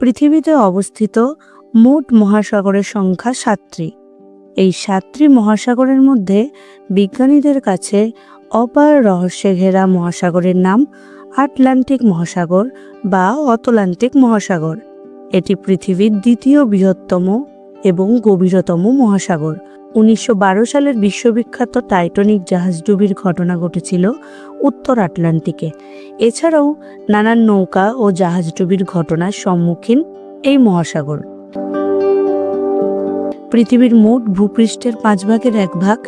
পৃথিবীতে অবস্থিত মোট মহাসাগরের সংখ্যা সাতটি। এই সাতটি মহাসাগরের মধ্যে বিজ্ঞানীদের কাছে অপার রহস্যে ঘেরা মহাসাগরের নাম আটলান্টিক মহাসাগর বা অতলান্টিক মহাসাগর। এটি পৃথিবীর দ্বিতীয় বৃহত্তম এবং গভীরতম মহাসাগর। উনিশশো বারো সালের বিশ্ববিখ্যাত টাইটনিক জাহাজডুবির ঘটনা ঘটেছিল উত্তর আটলান্টিকে। এছাড়াও নানান নৌকা ও জাহাজডুবির ঘটনার সম্মুখীন এই মহাসাগর। পৃথিবীর মোট ভূপৃষ্ঠের পাঁচ ভাগের এক ভাগ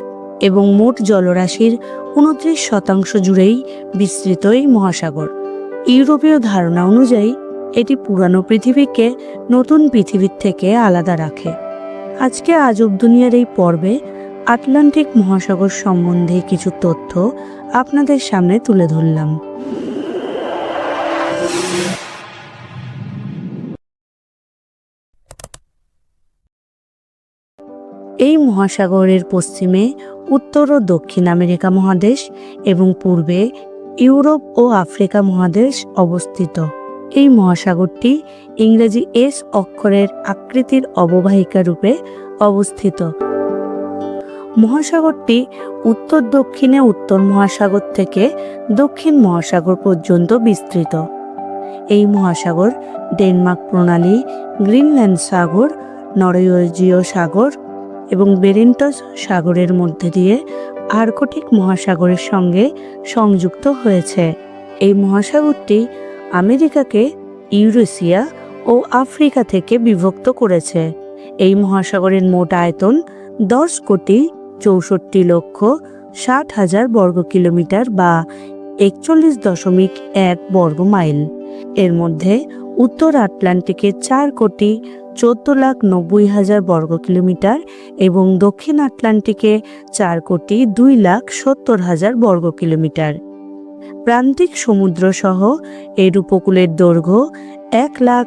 এবং মোট জলরাশির উনত্রিশ শতাংশ জুড়েই বিস্তৃত এই মহাসাগর। ইউরোপীয় ধারণা অনুযায়ী, এটি পুরানো পৃথিবীকে নতুন পৃথিবীর থেকে আলাদা রাখে। আজকে আজব দুনিয়ার এই পর্বে আটলান্টিক মহাসাগর সম্বন্ধে কিছু তথ্য আপনাদের সামনে তুলে ধরলাম। এই মহাসাগরের পশ্চিমে, উত্তর ও দক্ষিণ আমেরিকা মহাদেশ এবং পূর্বে ইউরোপ ও আফ্রিকা মহাদেশ অবস্থিত। এই মহাসাগরটি ইংরেজি এস অক্ষরের আকৃতির অববাহিকা রূপে অবস্থিত। মহাসাগরটি উত্তর, দক্ষিণে উত্তর মহাসাগর থেকে দক্ষিণ মহাসাগর পর্যন্ত বিস্তৃত। এই মহাসাগর ডেনমার্ক প্রণালী, গ্রিনল্যান্ড সাগর নরওয়েজীয় সাগর এবং বেরেন্টস সাগরের মধ্যে দিয়ে আর্কটিক মহাসাগরের সঙ্গে সংযুক্ত হয়েছে। এই মহাসাগরটি আমেরিকাকে ইউরেশিয়া ও আফ্রিকা থেকে বিভক্ত করেছে। এই মহাসাগরের মোট আয়তন দশ কোটি চৌষট্টি লক্ষ ষাট হাজার বর্গ কিলোমিটার বা একচল্লিশ দশমিক এক বর্গ মাইল। এর মধ্যে উত্তর আটলান্টিকে চার কোটি চোদ্দ লাখ নব্বই হাজার বর্গ কিলোমিটার এবং দক্ষিণ আটলান্টিকে চার কোটি দুই লাখ সত্তর হাজার বর্গ কিলোমিটার। প্রান্তিক সমুদ্র সহ এর উপকূলের দৈর্ঘ্য এক লাখ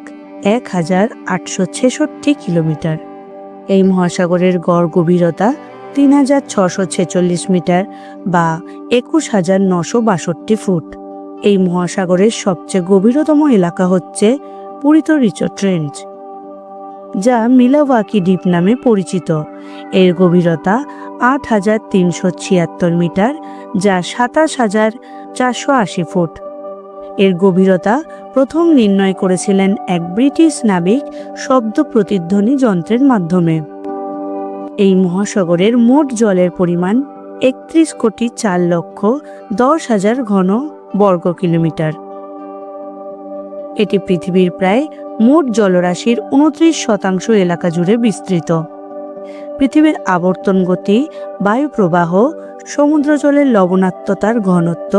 এক হাজার আটশো ছেষট্টি কিলোমিটার। এই মহাসাগরের গড় গভীরতা তিন হাজার ছশো ছেচল্লিশ মিটার বা একুশ হাজার নশো বাষট্টি ফুট। এই মহাসাগরের সবচেয়ে গভীরতম এলাকা হচ্ছে পুরিত রিচো ট্রেঞ্চ যা মিলাওয়াকি দ্বীপ নামে পরিচিত। এর গভীরতা আট হাজার তিনশো ছিয়াত্তর মিটার, যা সাতাশ হাজার চারশো আশি ফুট। এর গভীরতা প্রথম নির্ণয় করেছিলেন এক ব্রিটিশ নাবিক শব্দ প্রতিধ্বনি যন্ত্রের মাধ্যমে। এই মহাসাগরের মোট জলের পরিমাণ একত্রিশ কোটি চার লক্ষ দশ হাজার ঘন বর্গ কিলোমিটার। এটি পৃথিবীর প্রায় মোট জলরাশির উনত্রিশ শতাংশ এলাকা জুড়ে বিস্তৃত। পৃথিবীর আবর্তন গতি বায়ু প্রবাহ সমুদ্র জলের লবণাক্ততার ঘনত্ব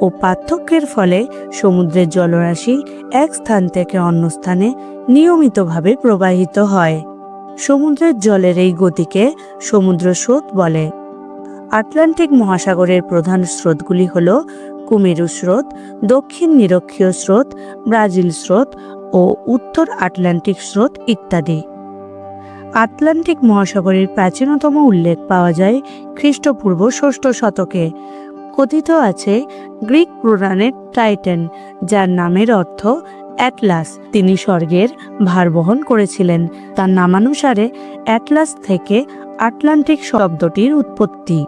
ও পার্থক্যের ফলে সমুদ্রের জলরাশি এক স্থান থেকে অন্য স্থানে নিয়মিতভাবে প্রবাহিত হয়। সমুদ্রের জলের এই গতিকে সমুদ্র স্রোত বলে। আটলান্টিক মহাসাগরের প্রধান স্রোতগুলি হল কুমেরু স্রোত, দক্ষিণ নিরক্ষীয় স্রোত, ব্রাজিল স্রোত ও উত্তর আটলান্টিক স্রোত ইত্যাদি। আটলান্টিক মহাসাগরের প্রাচীনতম উল্লেখ পাওয়া যায় খ্রিস্টপূর্ব ষষ্ঠ শতকে। কথিত আছে, গ্রিক পুরাণের টাইটেন, যার নামের অর্থ অ্যাটলাস। তিনি স্বর্গের ভার বহন করেছিলেন। তার নামানুসারে অ্যাটলাস থেকে আটলান্টিক শব্দটির উৎপত্তি।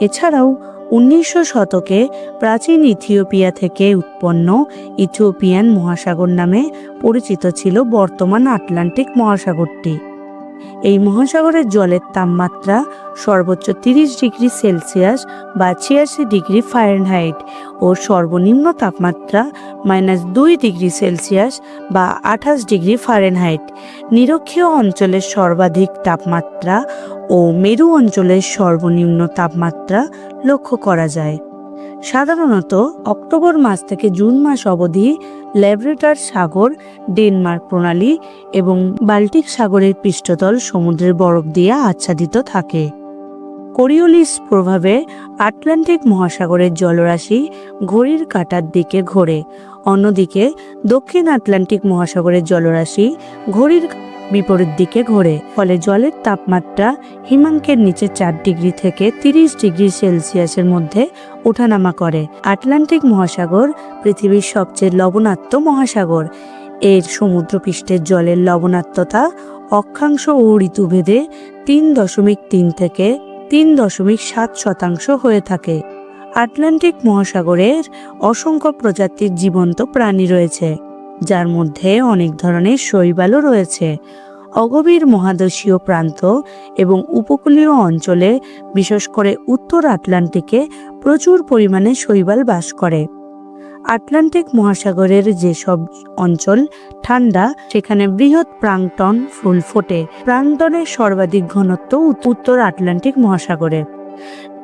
এছাড়াও উনিশশো শতকে প্রাচীন ইথিওপিয়া থেকে উৎপন্ন ইথিওপিয়ান মহাসাগর নামে পরিচিত ছিল বর্তমান আটলান্টিক মহাসাগরটি। এই মহাসাগরের জলের তাপমাত্রা সর্বোচ্চ তিরিশ ডিগ্রি সেলসিয়াস বা ছিয়াশি ডিগ্রি ফারেনহাইট ও সর্বনিম্ন তাপমাত্রা মাইনাস দুই ডিগ্রি সেলসিয়াস বা আঠাশ ডিগ্রি ফারেনহাইট। নিরক্ষীয় অঞ্চলের সর্বাধিক তাপমাত্রা ও মেরু অঞ্চলের সর্বনিম্ন তাপমাত্রা লক্ষ্য করা যায়। সাধারণত অক্টোবর মাস থেকে জুন মাস অবধি ল্যাবরেটর সাগর, ডেনমার্ক প্রণালী এবং বাল্টিক সাগরের পৃষ্ঠতল সমুদ্রের বরফ দিয়ে আচ্ছাদিত থাকে। কোরিওলিস প্রভাবে আটলান্টিক মহাসাগরের জলরাশি ঘড়ির কাঁটার দিকে ঘোরে। অন্যদিকে দক্ষিণ আটলান্টিক মহাসাগরের জলরাশি ঘড়ির বিপরীত দিকে ঘোরে, ফলে জলের তাপমাত্রা হিমাঙ্কের নিচে চার ডিগ্রি থেকে তিরিশ ডিগ্রি সেলসিয়াসের মধ্যে ওঠানামা করে। আটলান্টিক মহাসাগর পৃথিবীর সবচেয়ে লবণাক্ত মহাসাগর। এর সমুদ্রপৃষ্ঠের জলের লবণাত্মতা অক্ষাংশ ও ঋতুভেদে তিন দশমিক তিন থেকে তিন দশমিক সাত শতাংশ হয়ে থাকে। আটলান্টিক মহাসাগরের অসংখ্য প্রজাতির জীবন্ত প্রাণী রয়েছে। যার মধ্যে অনেক ধরনের শৈবালও রয়েছে। অগভীর মহাদেশীয় প্রান্ত এবং উপকূলীয় অঞ্চলে, বিশেষ করে উত্তর আটলান্টিকে প্রচুর পরিমাণে শৈবাল বাস করে। আটলান্টিক মহাসাগরের যেসব অঞ্চল ঠান্ডা, সেখানে বৃহৎ প্রাংটন ফুল ফোটে। প্রাংটনের সর্বাধিক ঘনত্ব উত্তর আটলান্টিক মহাসাগরে।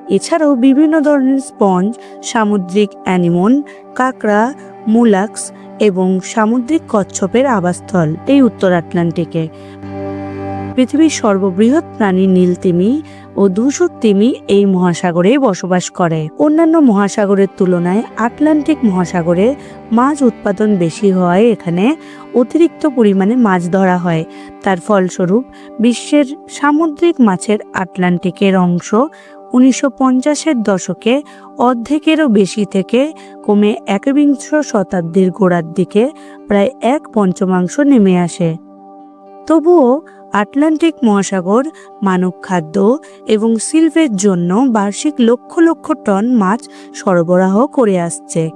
এছাড়াও বিভিন্ন ধরনের স্পঞ্জ, সামুদ্রিক অ্যানিমন, কাঁকড়া, মুলাক্স এবং সামুদ্রিক কচ্ছপের আবাসস্থল এই উত্তর আটলান্টিকে। পৃথিবীর সর্ববৃহৎ প্রাণী নীলতিমি ও ধূসর তিমি এই মহাসাগরে বসবাস করে। অন্যান্য মহাসাগরের তুলনায় আটলান্টিক মহাসাগরে মাছ উৎপাদন বেশি হওয়ায় এখানে অতিরিক্ত পরিমাণে মাছ ধরা হয়। তার ফলস্বরূপ বিশ্বের সামুদ্রিক মাছের আটলান্টিকের অংশ উনিশশো পঞ্চাশের দশকে অর্ধেকেরও বেশি থেকে কমে একবিংশ শতাব্দীর গোড়ার দিকে প্রায় এক পঞ্চমাংশ নেমে আসে। তবুও আটলান্টিক মহাসাগর, মানব খাদ্য এবং শিল্পের জন্য বার্ষিক লক্ষ লক্ষ টন মাছ সরবরাহ করে আসছে।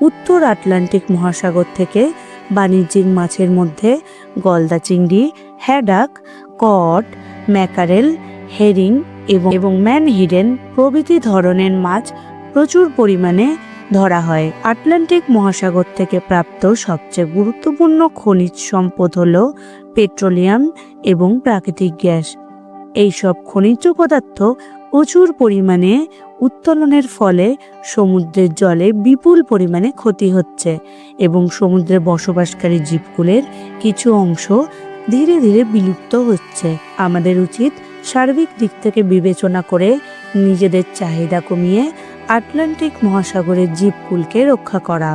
উত্তর আটলান্টিক মহাসাগর থেকে বাণিজ্যিক মাছের মধ্যে গলদা চিংড়ি, হ্যাডাক, কট, ম্যাকারেল হেরিং এবং এবং ম্যানহিডেন প্রভৃতি ধরনের মাছ প্রচুর পরিমাণে ধরা হয়। আটলান্টিক মহাসাগর থেকে প্রাপ্ত সবচেয়ে গুরুত্বপূর্ণ খনিজ সম্পদ হল পেট্রোলিয়াম এবং প্রাকৃতিক গ্যাস। এইসব খনিজ পদার্থ প্রচুর পরিমাণে উত্তোলনের ফলে সমুদ্রের জলে বিপুল পরিমাণে ক্ষতি হচ্ছে এবং সমুদ্রে বসবাসকারী জীবকুলের কিছু অংশ ধীরে ধীরে বিলুপ্ত হচ্ছে। আমাদের উচিত সার্বিক দিক থেকে বিবেচনা করে নিজেদের চাহিদা কমিয়ে আটলান্টিক মহাসাগরের জীবকুলকে রক্ষা করা।